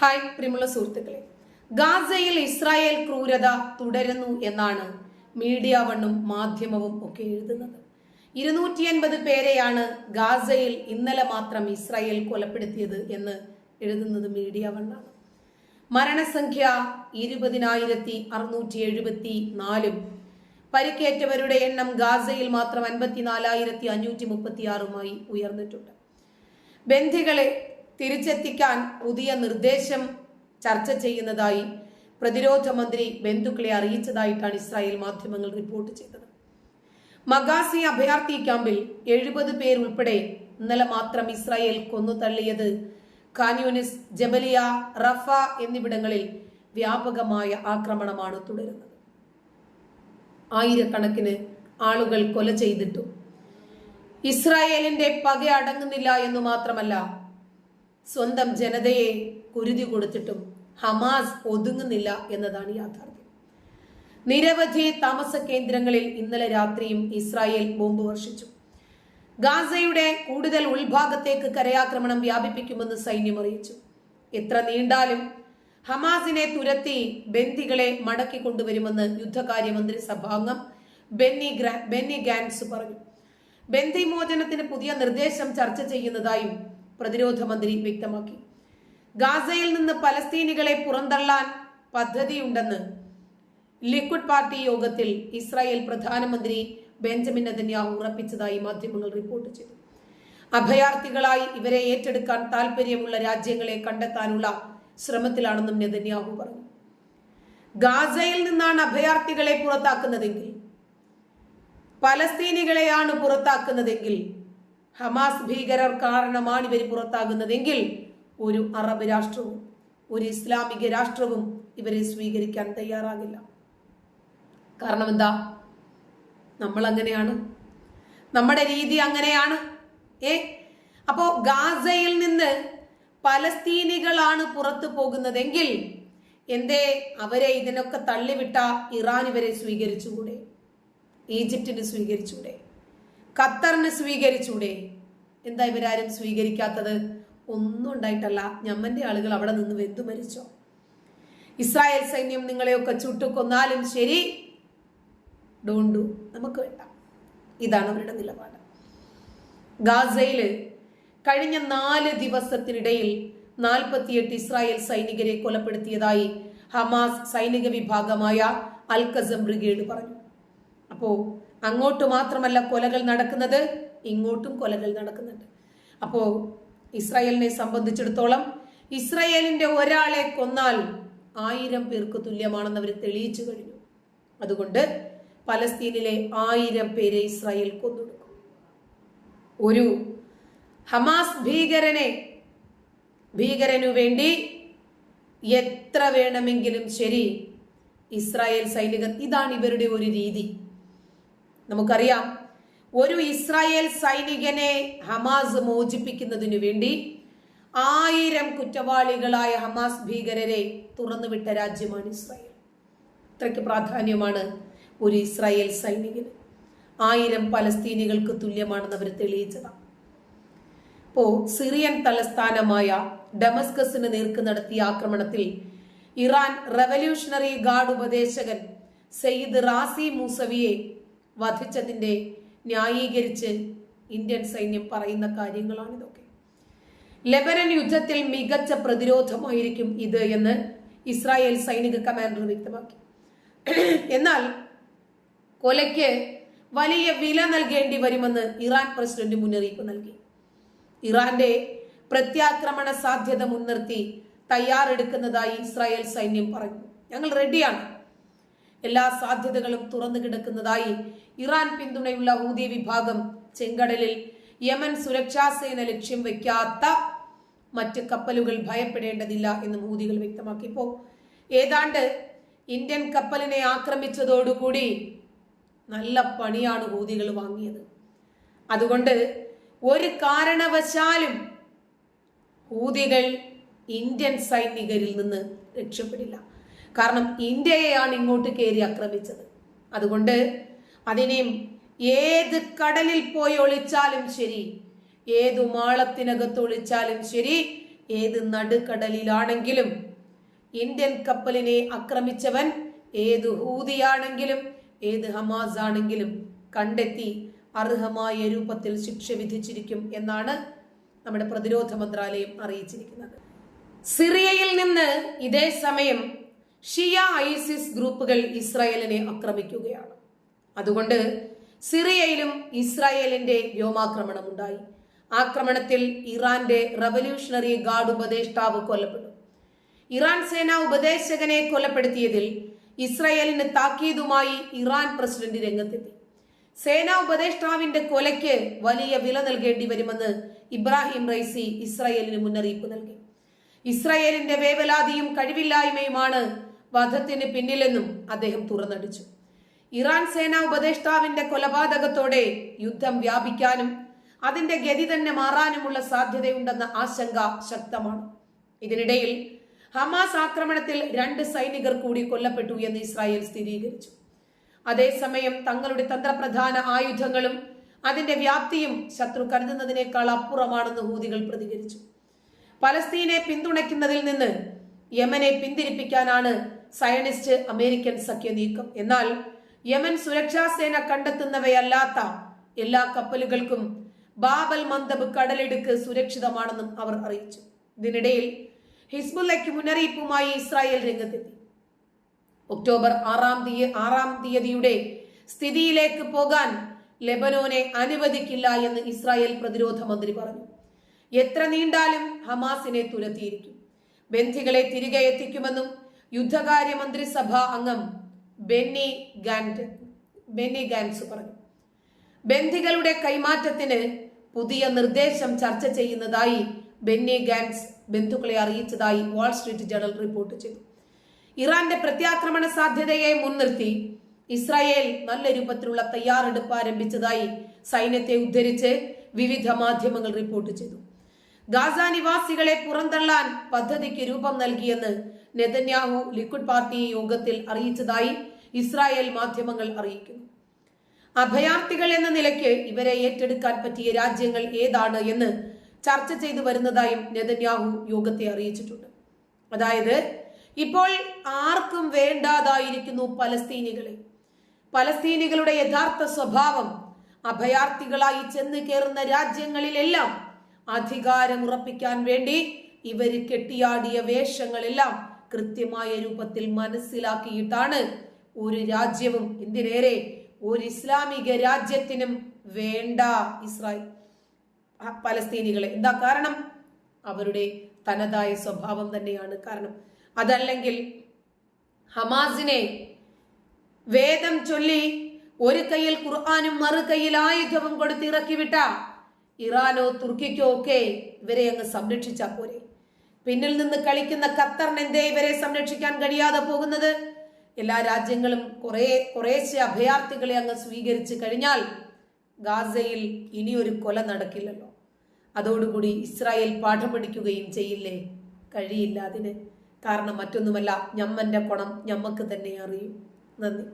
Hi പ്രിയമുള്ള സുഹൃത്തുക്കളെ. ഗാസയിൽ ഇസ്രായേൽ ക്രൂരത തുടരുന്നു എന്നാണ് മീഡിയ വണ്ണും മാധ്യമവും ഒക്കെ എഴുതുന്നത്. ഇരുന്നൂറ്റി അൻപത് പേരെയാണ് ഗാസയിൽ ഇന്നലെ മാത്രം ഇസ്രായേൽ കൊലപ്പെടുത്തിയത് എന്ന് എഴുതുന്നത് മീഡിയ വണ്ണാണ്. മരണസംഖ്യ ഇരുപതിനായിരത്തി അറുന്നൂറ്റി എഴുപത്തി നാലും പരിക്കേറ്റവരുടെ എണ്ണം ഗാസയിൽ മാത്രം അൻപത്തിനാലായിരത്തി അഞ്ഞൂറ്റി മുപ്പത്തി ആറുമായി ഉയർന്നിട്ടുണ്ട്. ബന്ധികളെ തിരിച്ചെത്തിക്കാൻ പുതിയ നിർദ്ദേശം ചർച്ച ചെയ്യുന്നതായി പ്രതിരോധ മന്ത്രി ബന്ധുക്കളെ അറിയിച്ചതായിട്ടാണ് ഇസ്രായേൽ മാധ്യമങ്ങൾ റിപ്പോർട്ട് ചെയ്തത്. മഗാസി അഭയാർത്ഥി ക്യാമ്പിൽ എഴുപത് പേരുൾപ്പെടെ ഇന്നലെ മാത്രം ഇസ്രായേൽ കൊന്നു തള്ളിയത് ഖാൻയൂനിസ് ജബലിയ റഫ എന്നിവിടങ്ങളിൽ വ്യാപകമായ ആക്രമണമാണ് തുടരുന്നത്. ആയിരക്കണക്കിന് ആളുകൾ കൊല ചെയ്തിട്ടു ഇസ്രായേലിന്റെ പക അടങ്ങുന്നില്ല എന്ന് മാത്രമല്ല സ്വന്തം ജനതയെ കുരുതി കൊടുത്തിട്ടും ഹമാസ് ഒതുങ്ങുന്നില്ല എന്നതാണ് യാഥാർത്ഥ്യം. നിരവധി താമസ കേന്ദ്രങ്ങളിൽ ഇന്നലെ രാത്രിയും ഇസ്രായേൽ ബോംബ് വർഷിച്ചു. ഗാസയുടെ കൂടുതൽ ഉൾഭാഗത്തേക്ക് കരയാക്രമണം വ്യാപിപ്പിക്കുമെന്ന് സൈന്യം അറിയിച്ചു. എത്ര നീണ്ടാലും ഹമാസിനെ തുരത്തി ബന്ദികളെ മടക്കി കൊണ്ടുവരുമെന്ന് യുദ്ധകാര്യമന്ത്രി സഭാംഗം ബെന്നി ഗ്രാ ബെന്നി ഗാൻസ് പറഞ്ഞു. ബന്ദി മോചനത്തിന് പുതിയ നിർദ്ദേശം ചർച്ച ചെയ്യുന്നതായും പ്രതിരോധ മന്ത്രി വ്യക്തമാക്കി. ഗാസയിൽ നിന്ന് പലസ്തീനികളെ പുറന്തള്ളാൻ പദ്ധതിയുണ്ടെന്ന് ലിക്വിഡ് പാർട്ടി യോഗത്തിൽ ഇസ്രായേൽ പ്രധാനമന്ത്രി ബെഞ്ചമിൻ നെതന്യാഹു ഉറപ്പിച്ചതായി മാധ്യമങ്ങൾ റിപ്പോർട്ട് ചെയ്തു. അഭയാർത്ഥികളായി ഇവരെ ഏറ്റെടുക്കാൻ താല്പര്യമുള്ള രാജ്യങ്ങളെ കണ്ടെത്താനുള്ള ശ്രമത്തിലാണെന്നും നെതന്യാഹു പറഞ്ഞു. ഗാസയിൽ നിന്നാണ് അഭയാർത്ഥികളെ പുറത്താക്കുന്നതെങ്കിൽ പലസ്തീനികളെയാണ് പുറത്താക്കുന്നതെങ്കിൽ ഹമാസ് ഭീകരർ കാരണമാണ് ഇവർ പുറത്താകുന്നതെങ്കിൽ ഒരു അറബ് രാഷ്ട്രവും ഒരു ഇസ്ലാമിക രാഷ്ട്രവും ഇവരെ സ്വീകരിക്കാൻ തയ്യാറാകില്ല. കാരണം എന്താ? നമ്മൾ അങ്ങനെയാണ്. നമ്മുടെ രീതി അങ്ങനെയാണ്. ഏ? അപ്പോ ഗാസയിൽ നിന്ന് പലസ്തീനികളാണ് പുറത്തു പോകുന്നതെങ്കിൽ എന്തേ അവരെ ഇതിനൊക്കെ തള്ളിവിട്ട ഇറാൻ ഇവരെ സ്വീകരിച്ചുകൂടെ? ഈജിപ്തിന് സ്വീകരിച്ചൂടെ ഖത്തറിന് സ്വീകരിച്ചൂടെ? എന്താ ഇവരാരും സ്വീകരിക്കാത്തത്? ഒന്നും ഉണ്ടായിട്ടല്ല. ഞമ്മന്റെ ആളുകൾ അവിടെ നിന്ന് വെന്തു മരിച്ചോ? ഇസ്രായേൽ സൈന്യം നിങ്ങളെയൊക്കെ ചുട്ടുകൊന്നാലും ശരി. ഡോണ്ടു നമുക്ക് വേണ്ട. ഇതാണ് അവരുടെ നിലപാട്. ഗാസയിൽ കഴിഞ്ഞ നാല് ദിവസത്തിനിടയിൽ നാൽപ്പത്തിയെട്ട് ഇസ്രായേൽ സൈനികരെ കൊലപ്പെടുത്തിയതായി ഹമാസ് സൈനിക വിഭാഗമായ അൽക്കസം ബ്രിഗേഡ് പറഞ്ഞു. അപ്പോ അങ്ങോട്ട് മാത്രമല്ല കൊലകൾ നടക്കുന്നത് ഇങ്ങോട്ടും കൊലകൾ നടക്കുന്നുണ്ട്. അപ്പോൾ ഇസ്രായേലിനെ സംബന്ധിച്ചിടത്തോളം ഇസ്രായേലിന്റെ ഒരാളെ കൊന്നാൽ ആയിരം പേർക്ക് തുല്യമാണെന്ന് അവർ തെളിയിച്ചു കഴിഞ്ഞു. അതുകൊണ്ട് പലസ്തീനിലെ ആയിരം പേരെ ഇസ്രായേൽ കൊന്നൊടുക്കും. ഒരു ഹമാസ് ഭീകരനെ ഭീകരനു വേണ്ടി എത്ര വേണമെങ്കിലും ശരി ഇസ്രായേൽ സൈനികർ ഇതാണ് ഇവരുടെ ഒരു രീതി. നമുക്കറിയാം. ഒരു ഇസ്രായേൽ സൈനികനെ ഹമാസ് മോചിപ്പിക്കുന്നതിനു വേണ്ടി ആയിരം കുറ്റവാളികളായ ഹമാസ് ഭീകരരെ തുറന്നുവിട്ട രാജ്യമാണ് ഇസ്രായേൽ. അത്രയ്ക്ക് പ്രാധാന്യമാണ് ഒരു ഇസ്രായേൽ സൈനികന്. ആയിരം പലസ്തീനികൾക്ക് തുല്യമാണെന്ന് അവർ തെളിയിച്ചതാണ് ഇപ്പോ സിറിയൻ തലസ്ഥാനമായ ഡമസ്കസിന് നേർക്ക് നടത്തിയ ആക്രമണത്തിൽ ഇറാൻ റവല്യൂഷണറി ഗാർഡ് ഉപദേശകൻ സെയ്ദ് റാസി മൂസവിയെ വധിച്ചതിന്റെ ന്യായീകരിച്ച് ഇന്ത്യൻ സൈന്യം പറയുന്ന കാര്യങ്ങളാണ് ഇതൊക്കെ ലെബനൻ യുദ്ധത്തിൽ മികച്ച പ്രതിരോധമായിരിക്കും ഇത് എന്ന് ഇസ്രായേൽ സൈനിക കമാൻഡർ വ്യക്തമാക്കി. എന്നാൽ കൊലയ്ക്ക് വലിയ വില നൽകേണ്ടി വരുമെന്ന് ഇറാൻ പ്രസിഡന്റ് മുന്നറിയിപ്പ് നൽകി. ഇറാന്റെ പ്രത്യാക്രമണ സാധ്യത മുൻനിർത്തി തയ്യാറെടുക്കുന്നതായി ഇസ്രായേൽ സൈന്യം പറഞ്ഞു ഞങ്ങൾ റെഡിയാണ് എല്ലാ സാധ്യതകളും തുറന്നു കിടക്കുന്നതായി ഇറാൻ പിന്തുണയുള്ള ഹൂതി വിഭാഗം ചെങ്കടലിൽ യമൻ സുരക്ഷാ സേന ലക്ഷ്യം വയ്ക്കാത്ത മറ്റ് കപ്പലുകൾ ഭയപ്പെടേണ്ടതില്ല എന്ന് ഹൂതികൾ വ്യക്തമാക്കി ഇപ്പോ ഏതാണ്ട് ഇന്ത്യൻ കപ്പലിനെ ആക്രമിച്ചതോടുകൂടി നല്ല പണിയാണ് ഹൂതികൾ വാങ്ങിയത്. അതുകൊണ്ട് ഒരു കാരണവശാലും ഹൂതികൾ ഇന്ത്യൻ സൈനികരിൽ നിന്ന് രക്ഷപ്പെടില്ല. കാരണം ഇന്ത്യയെയാണ് ഇങ്ങോട്ട് കയറി ആക്രമിച്ചത്. അതുകൊണ്ട് അതിനെയും ഏത് കടലിൽ പോയി ഒളിച്ചാലും ശരി ഏതു മാളത്തിനകത്ത് ഒളിച്ചാലും ശരി ഏത് നടുക്കടലിലാണെങ്കിലും ഇന്ത്യൻ കപ്പലിനെ ആക്രമിച്ചവൻ ഏത് ഹൂതിയാണെങ്കിലും ഏത് ഹമാസ് ആണെങ്കിലും കണ്ടെത്തി അർഹമായ രൂപത്തിൽ ശിക്ഷ വിധിച്ചിരിക്കും എന്നാണ് നമ്മുടെ പ്രതിരോധ മന്ത്രാലയം അറിയിച്ചിരിക്കുന്നത്. സിറിയയിൽ നിന്ന് ഇതേ സമയം ഷിയ ഐസിസ് ഗ്രൂപ്പുകൾ ഇസ്രായേലിനെ ആക്രമിക്കുകയാണ്. അതുകൊണ്ട് സിറിയയിലും ഇസ്രായേലിന്റെ വ്യോമാക്രമണം ഉണ്ടായി. ആക്രമണത്തിൽ ഇറാന്റെ റവല്യൂഷണറി ഗാർഡ് ഉപദേഷ്ടാവ് കൊല്ലപ്പെട്ടു. ഇറാൻ സേന ഉപദേശകനെ കൊലപ്പെടുത്തിയതിൽ ഇസ്രായേലിന് താക്കീതുമായി ഇറാൻ പ്രസിഡന്റ് രംഗത്തെത്തി. സേനാ ഉപദേഷ്ടാവിന്റെ കൊലയ്ക്ക് വലിയ വില നൽകേണ്ടി വരുമെന്ന് ഇബ്രാഹിം റൈസി ഇസ്രായേലിന് മുന്നറിയിപ്പ് നൽകി. ഇസ്രായേലിന്റെ വേവലാതിയും കഴിവില്ലായ്മയുമാണ് വധത്തിന് പിന്നിലെന്നും അദ്ദേഹം തുറന്നടിച്ചു. ഇറാൻ സേനാ ഉപദേഷ്ടാവിന്റെ കൊലപാതകത്തോടെ യുദ്ധം വ്യാപിക്കാനും അതിന്റെ ഗതി തന്നെ മാറാനുമുള്ള സാധ്യതയുണ്ടെന്ന ആശങ്ക ശക്തമാണ്. ഇതിനിടയിൽ ഹമാസ് ആക്രമണത്തിൽ രണ്ട് സൈനികർ കൂടി കൊല്ലപ്പെട്ടു എന്ന് ഇസ്രായേൽ സ്ഥിരീകരിച്ചു. അതേസമയം തങ്ങളുടെ തന്ത്രപ്രധാന ആയുധങ്ങളും അതിന്റെ വ്യാപ്തിയും ശത്രു കരുതുന്നതിനേക്കാൾ അപ്പുറമാണെന്ന് ഹൂതികൾ പ്രതികരിച്ചു. പലസ്തീനെ പിന്തുണയ്ക്കുന്നതിൽ നിന്ന് യമനെ പിന്തിരിപ്പിക്കാനാണ് സയനിസ്റ്റ് അമേരിക്കൻ സഖ്യ നീക്കം. എന്നാൽ യമൻ സുരക്ഷാ സേന കണ്ടെത്തുന്നവയല്ലാത്ത എല്ലാ കപ്പലുകൾക്കും ബാബൽ മന്ദബ് കടലിടുക്ക് സുരക്ഷിതമാണെന്നും അവർ അറിയിച്ചു. ഇതിനിടയിൽ ഹിസ്ബുല്ലയ്ക്ക് മുന്നറിയിപ്പുമായി ഇസ്രായേൽ രംഗത്തെത്തി. ഒക്ടോബർ ആറാം തീയതി ആറാം തീയതിയുടെ സ്ഥിതിയിലേക്ക് പോകാൻ ലെബനോനെ അനുവദിക്കില്ല എന്ന് ഇസ്രായേൽ പ്രതിരോധ മന്ത്രി പറഞ്ഞു. എത്ര നീണ്ടാലും ഹമാസിനെ തുരത്തിയിരിക്കും. ബന്ധികളെ തിരികെ എത്തിക്കുമെന്നും യുദ്ധകാര്യ മന്ത്രിസഭാ അംഗം ബെന്നി ഗാൻഡ് ബെന്നി ഗാൻസ് പറഞ്ഞു. ബന്ധികളുടെ കൈമാറ്റത്തിന് പുതിയ നിർദ്ദേശം ചർച്ച ചെയ്യുന്നതായി ബെന്നി ഗാൻസ് ബന്ധുക്കളെ അറിയിച്ചതായി വാൾസ്ട്രീറ്റ് ജേണൽ റിപ്പോർട്ട് ചെയ്തു. ഇറാന്റെ പ്രത്യാക്രമണ സാധ്യതയെ മുൻനിർത്തി ഇസ്രായേൽ നല്ല രൂപത്തിലുള്ള തയ്യാറെടുപ്പ് ആരംഭിച്ചതായി സൈന്യത്തെ ഉദ്ധരിച്ച് വിവിധ മാധ്യമങ്ങൾ റിപ്പോർട്ട് ചെയ്തു. ഗാസ നിവാസികളെ പുറന്തള്ളാൻ പദ്ധതിക്ക് രൂപം നൽകിയെന്ന് നെതന്യാഹു ലിക്വിഡ് പാർട്ടി യോഗത്തിൽ അറിയിച്ചതായി ഇസ്രായേൽ മാധ്യമങ്ങൾ അറിയിക്കുന്നു. അഭയാർത്ഥികൾ എന്ന നിലയ്ക്ക് ഇവരെ ഏറ്റെടുക്കാൻ പറ്റിയ രാജ്യങ്ങൾ ഏതാണ് എന്ന് ചർച്ച ചെയ്തു വരുന്നതായും നെതന്യാഹു യോഗത്തെ അറിയിച്ചിട്ടുണ്ട്. അതായത് ഇപ്പോൾ ആർക്കും വേണ്ടാതായിരിക്കുന്നു പലസ്തീനികളെ. പലസ്തീനികളുടെ യഥാർത്ഥ സ്വഭാവം അഭയാർത്ഥികളായി ചെന്ന് കയറുന്ന രാജ്യങ്ങളിലെല്ലാം അധികാരം ഉറപ്പിക്കാൻ വേണ്ടി ഇവർ കെട്ടിയാടിയ വേഷങ്ങളെല്ലാം കൃത്യമായ രൂപത്തിൽ മനസ്സിലാക്കിയിട്ടാണ് ഒരു രാജ്യവും എന്തിനേറെ ഒരു ഇസ്ലാമിക രാജ്യത്തിനും വേണ്ട ഇസ്രായേൽ പലസ്തീനികളെ. എന്താ കാരണം? അവരുടെ തനതായ സ്വഭാവം തന്നെയാണ് കാരണം. അതല്ലെങ്കിൽ ഹമാസിനെ വേദം ചൊല്ലി ഒരു കയ്യിൽ ഖുർആാനും മറു കയ്യിൽ ആയുധവും കൊടുത്ത് വിട്ട ഇറാനോ തുർക്കിക്കോ ഒക്കെ ഇവരെ അങ്ങ് സംരക്ഷിച്ചാ പോരെ. പിന്നിൽ നിന്ന് കളിക്കുന്ന ഖത്തറിന് എന്തേ ഇവരെ സംരക്ഷിക്കാൻ കഴിയാതെ പോകുന്നത്? എല്ലാ രാജ്യങ്ങളും കുറേ കുറേശ്ശെ അഭയാർത്ഥികളെ അങ്ങ് സ്വീകരിച്ചു കഴിഞ്ഞാൽ ഗാസയിൽ ഇനിയൊരു കൊല നടക്കില്ലല്ലോ. അതോടുകൂടി ഇസ്രായേൽ പാഠം പഠിക്കുകയും ചെയ്യില്ലേ? കഴിയില്ല അതിന്. കാരണം മറ്റൊന്നുമല്ല ഞമ്മന്റെ കുണം ഞമ്മക്ക് തന്നെ അറിയും. നന്ദി.